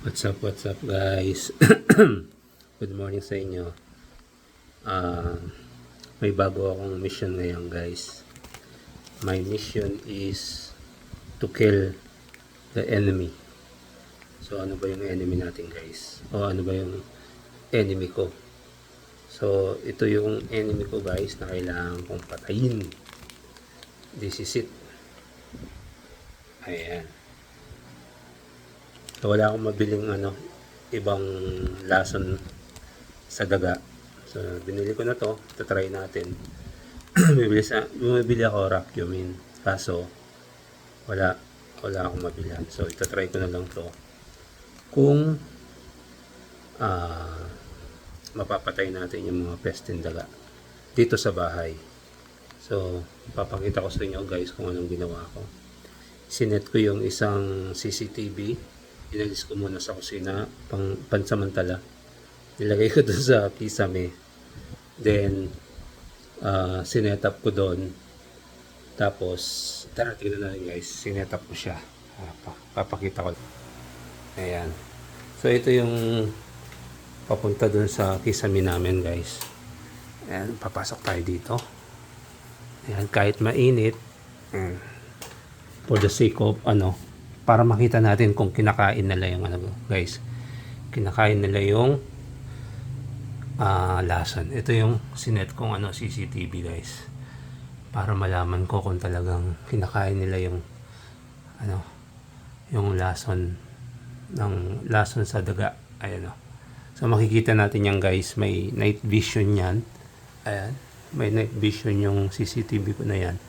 What's up, what's up guys? Good morning sa inyo. Ah, may bago akong mission ngayon guys. My mission is to kill the enemy. So ano ba yung enemy natin guys? O ano ba yung enemy ko? So ito yung enemy ko guys na kailangan kong patayin. This is it. Ayan. So, wala akong mabiling ano, ibang lason sa daga. So, binili ko na to. Tatry natin. bumibili, sa, bumibili ako rock cumin. Kaso, wala, wala akong mabilhan. So, itatry ko na lang to. Kung ah mapapatay natin yung mga pestin daga dito sa bahay. So, papakita ko sa inyo guys kung anong ginawa ko. Sinet ko yung isang CCTV inalis ko muna sa kusina pang pansamantala. Nilagay ko doon sa kisame then uh, sinet up ko doon tapos tara tingnan natin guys. Sinet up ko siya. Ah, pa- papakita ko. Ayan. So ito yung papunta doon sa kisame namin guys. Ayan papasok tayo dito. Ayan kahit mainit mm, for the sake of ano para makita natin kung kinakain nila yung ano guys. Kinakain nila yung ah lason ito yung sinet kong ano CCTV guys. Para malaman ko kung talagang kinakain nila yung ano yung lason ng lason sa daga. Ayan o so makikita natin yan guys. May night vision yan. Ayan. May night vision yung CCTV ko na yan.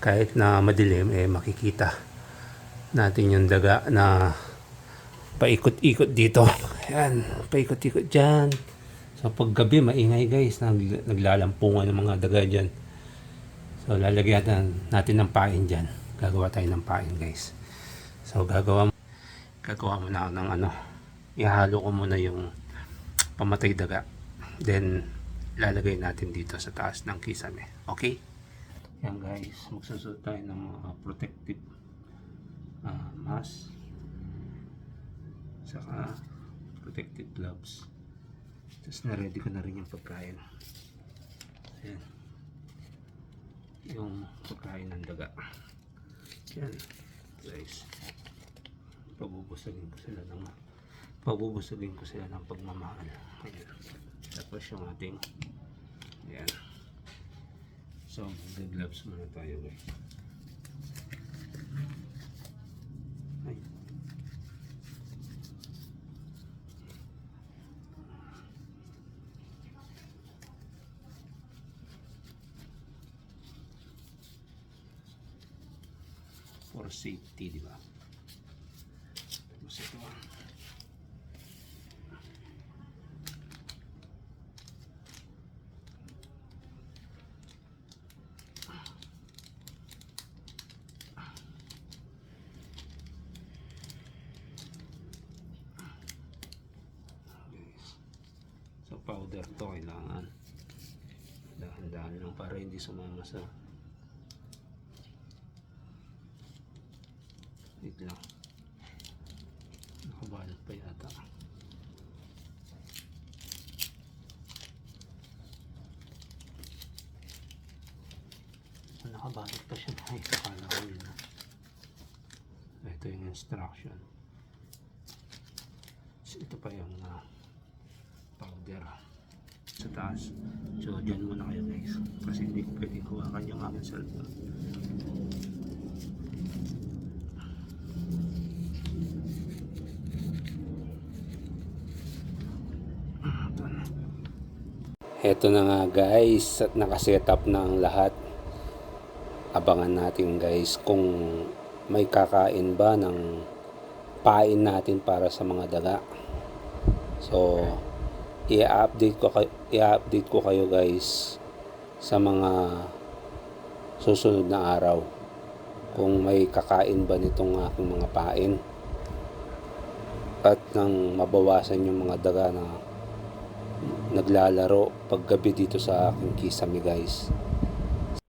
Kahit na madilim eh makikita natin yung daga na paikot-ikot dito. Ayan, paikot-ikot dyan. So pag gabi, maingay guys, nag, naglalampungan ng mga daga dyan. So lalagyan natin, ng pain dyan. Gagawa tayo ng pain guys. So gagawa, gagawa muna ako ng ano, ihalo ko muna yung pamatay daga. Then lalagay natin dito sa taas ng kisame. Okay? Yan guys, magsusuot tayo ng mga protective mask saka protective gloves. Tapos na-ready ko na rin yung pagkain. Yan yung pagkain ng daga. Yan guys. Pabubusagin ko sila ng pabubusagin ko sila ng pagmamahal. Ayan. tapos yung ating yan so mag-gloves muna tayo guys ay for safety, di ba? Tapos ito. Guys. So powder to kailangan dahan-dahan lang para hindi sumama sa Wait lang. Nakabalot pa yata. Nakabalot pa siya. Ay, sakala ko yun. Ito yung instruction. Ito pa yung ah, powder sa taas. So, dyan muna kayo guys. Kasi hindi ko pwedeng kuhakan yung aking cellphone. Heto na nga guys, at nakaset up na ang lahat. Abangan natin guys kung may kakain ba ng pain natin para sa mga daga. So, i-update ko kay- i-update ko kayo guys sa mga susunod na araw. Kung may kakain ba nitong aking mga pain. At nang mabawasan yung mga daga na naglalaro paggabi dito sa aking kisame guys